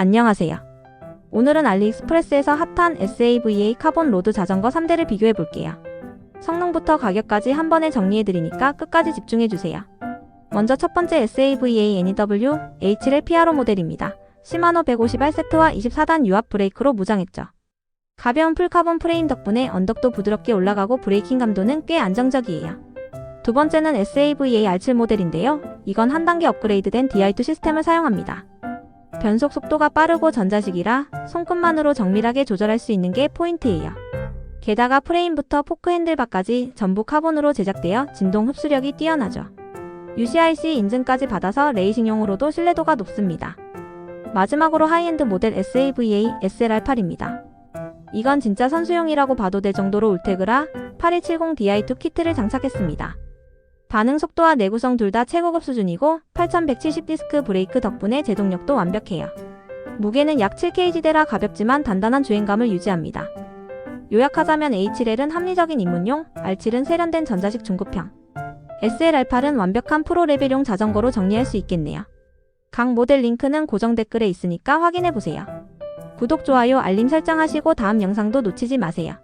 안녕하세요. 오늘은 알리익스프레스에서 핫한 SAVA 카본 로드 자전거 3대를 비교해 볼게요. 성능부터 가격까지 한 번에 정리해 드리니까 끝까지 집중해 주세요. 먼저 첫 번째 SAVA NEW H1 PRO 모델입니다. 시마노 150R 세트와 24단 유압 브레이크로 무장했죠. 가벼운 풀카본 프레임 덕분에 언덕도 부드럽게 올라가고 브레이킹 감도는 꽤 안정적이에요. 두 번째는 SAVA R7 모델인데요. 이건 한 단계 업그레이드된 DI2 시스템을 사용합니다. 변속 속도가 빠르고 전자식이라 손끝만으로 정밀하게 조절할 수 있는 게 포인트예요. 게다가 프레임부터 포크 핸들바까지 전부 카본으로 제작되어 진동 흡수력이 뛰어나죠. UCIC 인증까지 받아서 레이싱용으로도 신뢰도가 높습니다. 마지막으로 하이엔드 모델 SAVA SLR8입니다. 이건 진짜 선수용이라고 봐도 될 정도로 울테그라 8270di2 키트를 장착했습니다. 반응 속도와 내구성 둘 다 최고급 수준이고 8170 디스크 브레이크 덕분에 제동력도 완벽해요. 무게는 약 7kg대라 가볍지만 단단한 주행감을 유지합니다. 요약하자면 H7L은 합리적인 입문용, R7은 세련된 전자식 중급형, SLR8은 완벽한 프로 레벨용 자전거로 정리할 수 있겠네요. 각 모델 링크는 고정 댓글에 있으니까 확인해보세요. 구독, 좋아요, 알림 설정하시고 다음 영상도 놓치지 마세요.